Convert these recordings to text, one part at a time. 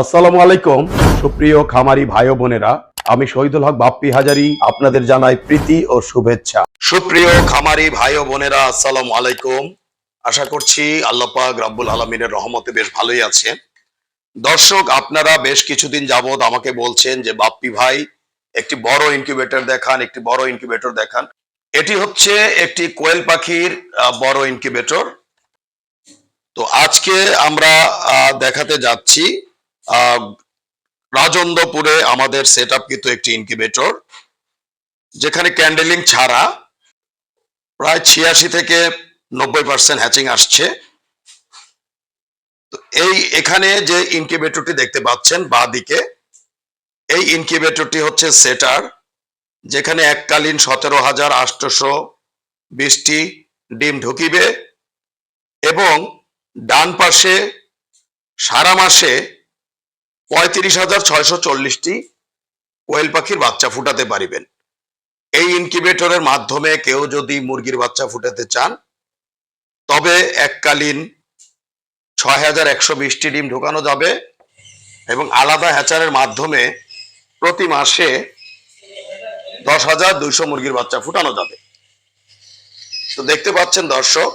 আসসালামু আলাইকুম। সুপ্রিয় খামারি ভাই বোনেরা, আমি শহীদুল হক বাপ্পি হাজারি, আপনাদের জানাই প্রীতি ও শুভেচ্ছা। সুপ্রিয় খামারি ভাই বোনেরা, আসসালামু আলাইকুম। আশা করছি আল্লাহ পাক রাব্বুল আলমিনের রহমতে বেশ ভালোই আছেন দর্শক, আপনারা বেশ কিছুদিন যাবত আমাকে বলছেন যে, বাপ্পি ভাই, একটি বড় ইনকিউবেটর দেখান, একটি বড় ইনকিউবেটর দেখান। এটি হচ্ছে একটি কোয়েল পাখির বড় ইনকিউবেটর। তো আজকে আমরা দেখাতে যাচ্ছি রাজন্দপুরে আমাদের সেট কিন্তু একটি ইনকিউবেটর যেখানে ক্যান্ডেলিং ছাড়া প্রায় ছিয়াশি থেকে নব্বই পার্সেন্ট হ্যাচিং আসছে। এই এখানে যে ইনকিউবেটরটি দেখতে পাচ্ছেন বা দিকে এই ইনকিউবেটরটি হচ্ছে সেটার যেখানে এককালীন সতেরো হাজার আটশোশো বিশটি ডিম ঢুকিবে এবং ডান পাশে সারা মাসে পঁয়ত্রিশ হাজার ছয়শো চল্লিশটি কোয়েল পাখির বাচ্চা ফুটাতে পারিবেন। এই ইনকিউবেটরের মাধ্যমে কেউ যদি মুরগির বাচ্চা ফুটাতে চান, তবে এককালীন ছয় হাজার একশো বিশটি ডিম ঢোকানো যাবে এবং আলাদা হ্যাচারের মাধ্যমে প্রতি মাসে দশ হাজার দুইশো মুরগির বাচ্চা ফুটানো যাবে। তো দেখতে পাচ্ছেন দর্শক,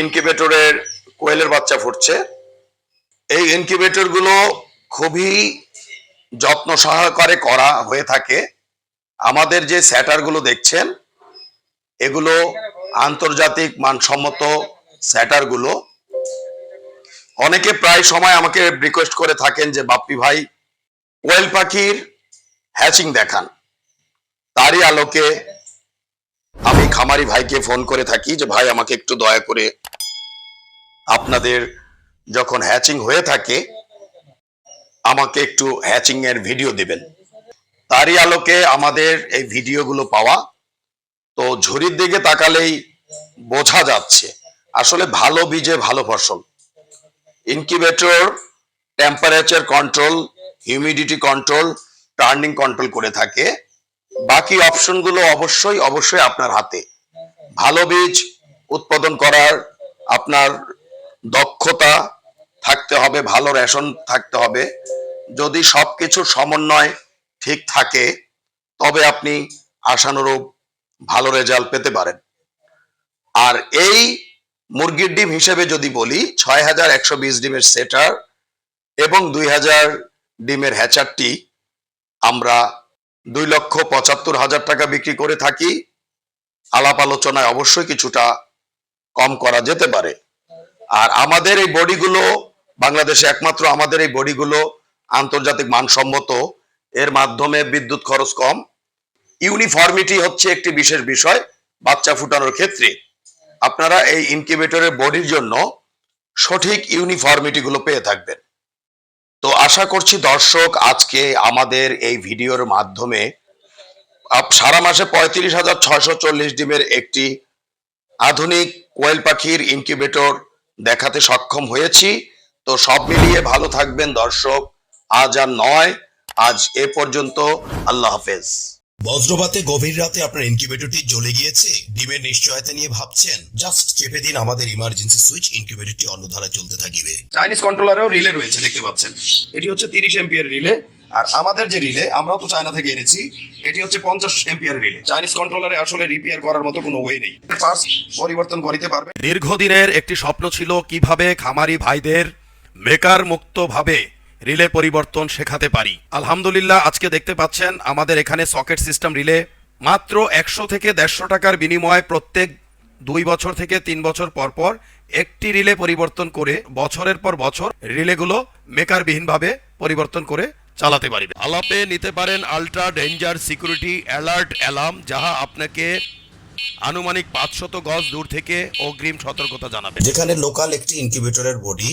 ইনকিউবেটরের কোয়েলের বাচ্চা ফুটছে। এই ইনকিউবেটরগুলো খুবই যত্ন সহকারে করা হয়ে থাকে। আমাদের যে স্যাটারগুলো দেখছেন, এগুলো আন্তর্জাতিক মানসম্মত স্যাটারগুলো অনেকে প্রায় সময় আমাকে রিকোয়েস্ট করে থাকেন যে, বাপ্পি ভাই, কোয়েল পাখির হ্যাচিং দেখান। তারই আলোকে আমি খামারি ভাইকে ফোন করে থাকি যে, ভাই, আমাকে একটু দয়া করে আপনাদের যখন হ্যাচিং হয়ে থাকে, আমাকে একটু হ্যাচিং এর ভিডিও দিবেন। তারই আলোকে আমাদের এই ভিডিওগুলো পাওয়া, তো ঝুড়ির দিকে তাকালেই বোঝা যাচ্ছে, আসলে ভালো বীজে ভালো ফসল। Incubator temperature control humidity control turning control করে থাকে। বাকি অপশনগুলো অবশ্যই অবশ্যই আপনার হাতে। ভালো বীজ উৎপাদন করার আপনার দক্ষতা থাকতে হবে, ভালো রেশন থাকতে হবে। যদি সবকিছুর সমন্বয় ঠিক থাকে, তবে আপনি আশানুরূপ ভালো রেজাল্ট পেতে পারেন। আর এই মুরগির ডিম হিসেবে যদি বলি ছয় হাজার একশো বিশ ডিমের সেটার এবং দুই হাজার ডিমের হ্যাচারটি আমরা দুই লক্ষ পঁচাত্তর হাজার টাকা বিক্রি করে থাকি। আলাপ আলোচনায় অবশ্যই কিছুটা কম করা যেতে পারে। আর আমাদের এই বডিগুলো বাংলাদেশে একমাত্র আমাদের এই বডিগুলো আন্তর্জাতিক মানসম্মত। এর মাধ্যমে বিদ্যুৎ খরচ কম। ইউনিফর্মিটি হচ্ছে একটি বিশেষ বিষয় বাচ্চা ফুটানোর ক্ষেত্রে। আপনারা এই ইনকিউবেটরের বডির জন্য সঠিক ইউনিফর্মিটি গুলো পেয়ে থাকবেন। তো আশা করছি দর্শক, আজকে আমাদের এই ভিডিওর মাধ্যমে সারা মাসে পঁয়ত্রিশ হাজার ছয়শো চল্লিশ ডিমের একটি আধুনিক কোয়েল পাখির ইনকিউবেটর দেখাতে সক্ষম হয়েছি। তো সব মিলিয়ে ভালো থাকবেন দর্শক। আজ আর নয় আজ এ পর্যন্ত। আল্লাহ হাফেজ। বজ্রপাতে গভীর রাতে আপনার ইনকিউবেটরটি জ্বলে গিয়েছে। ডিমের নিশ্চয়তা নিয়ে ভাবছেন জাস্ট চেপে দিন আমাদের ইমার্জেন্সি সুইচ ইনকিউবেটরটি অন্য ধারা চলতে থাকিবে। চাইনিজ কন্ট্রোলারেও রিলে রয়েছে দেখতে পাচ্ছেন। এটি হচ্ছে তিরিশ এম্পিয়ার রিলে আর আমাদের যে রিলে আমরাও তো চায়না থেকে এনেছি এটি হচ্ছে পঞ্চাশ এম্পিয়ার রিলে। চাইনিজ কন্ট্রোলারে আসলে রিপেয়ার করার মতো কোনো ওয়ে নেই। পরিবর্তন করিতে পারবে দীর্ঘদিনের একটি স্বপ্ন ছিল কীভাবে খামারি ভাইদের বেকার মুক্তভাবে রিলে পরিবর্তন শেখাতে পারি। আলহামদুলিল্লাহ, আজকে দেখতে পাচ্ছেন আমাদের এখানে সকেট সিস্টেম রিলে মাত্র একশো থেকে দেড়শো টাকার বিনিময়ে প্রত্যেক দুই বছর থেকে তিন বছর পর পর একটি রিলে পরিবর্তন করে বছরের পর বছর রিলেগুলো মেকারবিহীনভাবে পরিবর্তন করে চালাতে পারবে। আলাপে নিতে পারেন ultra danger security alert alarm, যাহা আপনাকে আনুমানিক পাঁচশত গজ দূর থেকে অগ্রিম সতর্কতা জানাবে। যেখানে লোকাল একটি ইনকিউবেটরের বডি